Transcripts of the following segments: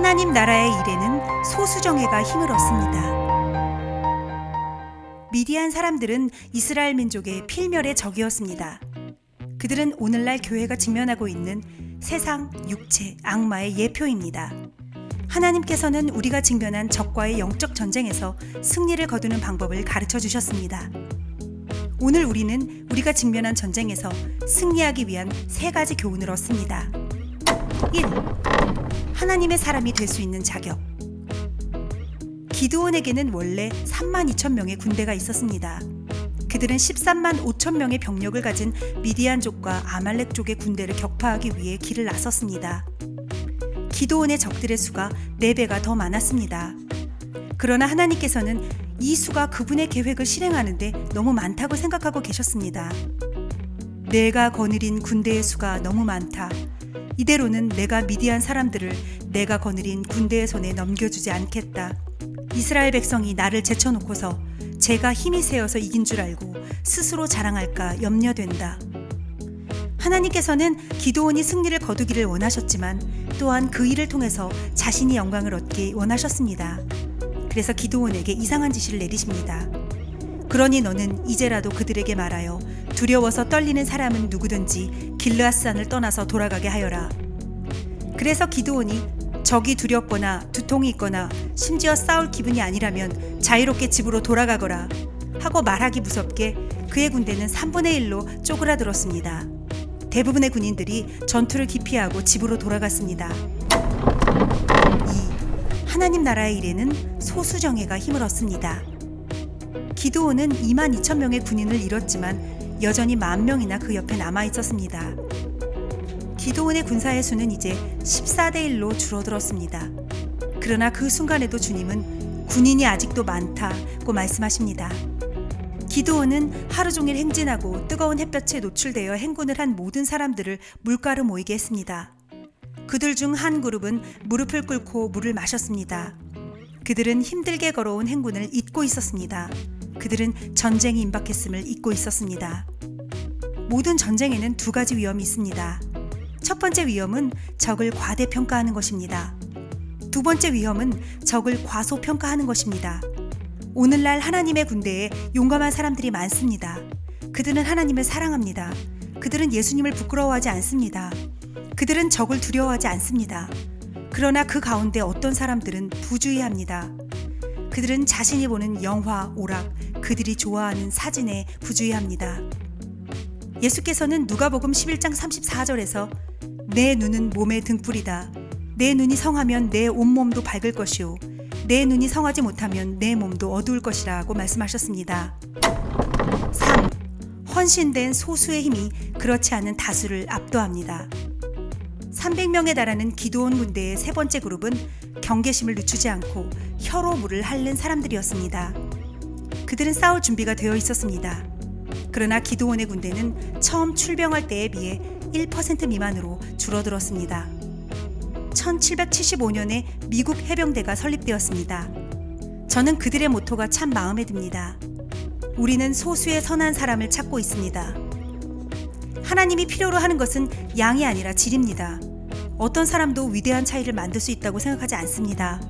하나님 나라의 일에는 소수정예가 힘을 얻습니다. 미디안 사람들은 이스라엘 민족의 필멸의 적이었습니다. 그들은 오늘날 교회가 직면하고 있는 세상, 육체, 악마의 예표입니다. 하나님께서는 우리가 직면한 적과의 영적 전쟁에서 승리를 거두는 방법을 가르쳐 주셨습니다. 오늘 우리는 우리가 직면한 전쟁에서 승리하기 위한 세 가지 교훈을 얻습니다. 1. 하나님의 사람이 될 수 있는 자격. 기드온에게는 원래 3만 2천 명의 군대가 있었습니다. 그들은 13만 5천 명의 병력을 가진 미디안족과 아말렉 족의 군대를 격파하기 위해 길을 나섰습니다. 기도원의 적들의 수가 4배가 더 많았습니다. 그러나 하나님께서는 이 수가 그분의 계획을 실행하는데 너무 많다고 생각하고 계셨습니다. 내가 거느린 군대의 수가 너무 많다. 이대로는 내가 미디안 사람들을 내가 거느린 군대의 손에 넘겨주지 않겠다. 이스라엘 백성이 나를 제쳐놓고서 제가 힘이 세어서 이긴 줄 알고 스스로 자랑할까 염려된다. 하나님께서는 기도원이 승리를 거두기를 원하셨지만 또한 그 일을 통해서 자신이 영광을 얻기 원하셨습니다. 그래서 기도원에게 이상한 지시를 내리십니다. 그러니 너는 이제라도 그들에게 말하여 두려워서 떨리는 사람은 누구든지 길르앗산을 떠나서 돌아가게 하여라. 그래서 기도원이 적이 두렵거나 두통이 있거나 심지어 싸울 기분이 아니라면 자유롭게 집으로 돌아가거라 하고 말하기 무섭게 그의 군대는 3분의 1로 쪼그라들었습니다. 대부분의 군인들이 전투를 기피하고 집으로 돌아갔습니다. 2. 하나님 나라의 일에는 소수정예가 힘을 얻습니다. 기도원은 2만 2천 명의 군인을 잃었지만 여전히 만 명이나 그 옆에 남아 있었습니다. 기도원의 군사의 수는 이제 14대 1로 줄어들었습니다. 그러나 그 순간에도 주님은 군인이 아직도 많다고 말씀하십니다. 기도원은 하루 종일 행진하고 뜨거운 햇볕에 노출되어 행군을 한 모든 사람들을 물가로 모이게 했습니다. 그들 중 한 그룹은 무릎을 꿇고 물을 마셨습니다. 그들은 힘들게 걸어온 행군을 잊고 있었습니다. 그들은 전쟁이 임박했음을 잊고 있었습니다. 모든 전쟁에는 두 가지 위험이 있습니다. 첫 번째 위험은 적을 과대평가하는 것입니다. 두 번째 위험은 적을 과소평가하는 것입니다. 오늘날 하나님의 군대에 용감한 사람들이 많습니다. 그들은 하나님을 사랑합니다. 그들은 예수님을 부끄러워하지 않습니다. 그들은 적을 두려워하지 않습니다. 그러나 그 가운데 어떤 사람들은 부주의합니다. 그들은 자신이 보는 영화, 오락, 그들이 좋아하는 사진에 부주의합니다. 예수께서는 누가복음 11장 34절에서 내 눈은 몸의 등불이다. 내 눈이 성하면 내 온몸도 밝을 것이요. 내 눈이 성하지 못하면 내 몸도 어두울 것이라고 말씀하셨습니다. 3. 헌신된 소수의 힘이 그렇지 않은 다수를 압도합니다. 300명에 달하는 기도원 군대의 세 번째 그룹은 경계심을 늦추지 않고 혀로 물을 핥는 사람들이었습니다. 그들은 싸울 준비가 되어 있었습니다. 그러나 기도원의 군대는 처음 출병할 때에 비해 1% 미만으로 줄어들었습니다. 1775년에 미국 해병대가 설립되었습니다. 저는 그들의 모토가 참 마음에 듭니다. 우리는 소수의 선한 사람을 찾고 있습니다. 하나님이 필요로 하는 것은 양이 아니라 질입니다. 어떤 사람도 위대한 차이를 만들 수 있다고 생각하지 않습니다.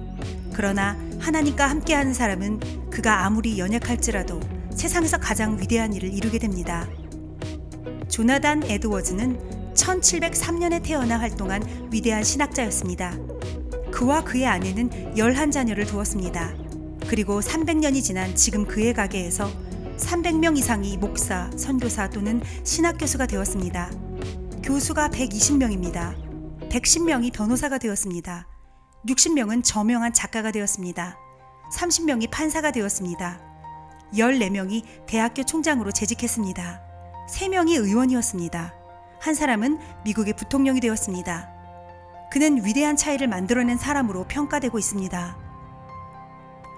그러나 하나님과 함께하는 사람은 그가 아무리 연약할지라도 세상에서 가장 위대한 일을 이루게 됩니다. 조나단 에드워즈는 1703년에 태어나 활동한 위대한 신학자였습니다. 그와 그의 아내는 11자녀를 두었습니다. 그리고 300년이 지난 지금 그의 가게에서 300명 이상이 목사, 선교사 또는 신학 교수가 되었습니다. 교수가 120명입니다. 110명이 변호사가 되었습니다. 60명은 저명한 작가가 되었습니다. 30명이 판사가 되었습니다. 14명이 대학교 총장으로 재직했습니다. 3명이 의원이었습니다. 한 사람은 미국의 부통령이 되었습니다. 그는 위대한 차이를 만들어낸 사람으로 평가되고 있습니다.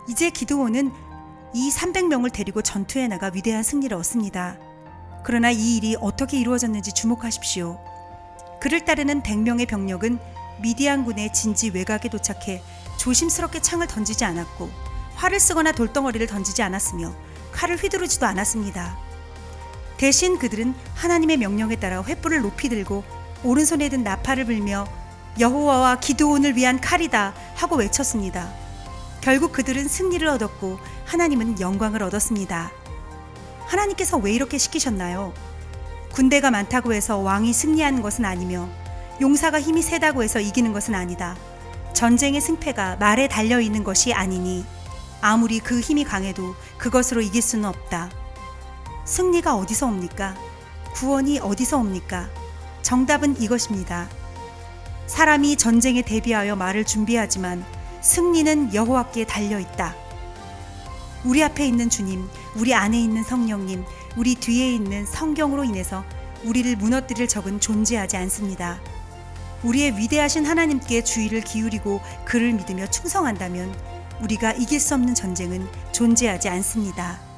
이제 기도원은 이 300명을 데리고 전투에 나가 위대한 승리를 얻습니다. 그러나 이 일이 어떻게 이루어졌는지 주목하십시오. 그를 따르는 100명의 병력은 미디안군의 진지 외곽에 도착해 조심스럽게 창을 던지지 않았고 활을 쓰거나 돌덩어리를 던지지 않았으며 칼을 휘두르지도 않았습니다. 대신 그들은 하나님의 명령에 따라 횃불을 높이 들고 오른손에 든 나팔을 불며 여호와와 기드온을 위한 칼이다 하고 외쳤습니다. 결국 그들은 승리를 얻었고 하나님은 영광을 얻었습니다. 하나님께서 왜 이렇게 시키셨나요? 군대가 많다고 해서 왕이 승리하는 것은 아니며 용사가 힘이 세다고 해서 이기는 것은 아니다. 전쟁의 승패가 말에 달려 있는 것이 아니니 아무리 그 힘이 강해도 그것으로 이길 수는 없다. 승리가 어디서 옵니까? 구원이 어디서 옵니까? 정답은 이것입니다. 사람이 전쟁에 대비하여 말을 준비하지만 승리는 여호와께 달려 있다. 우리 앞에 있는 주님, 우리 안에 있는 성령님, 우리 뒤에 있는 성경으로 인해서 우리를 무너뜨릴 적은 존재하지 않습니다. 우리의 위대하신 하나님께 주의를 기울이고 그를 믿으며 충성한다면 우리가 이길 수 없는 전쟁은 존재하지 않습니다.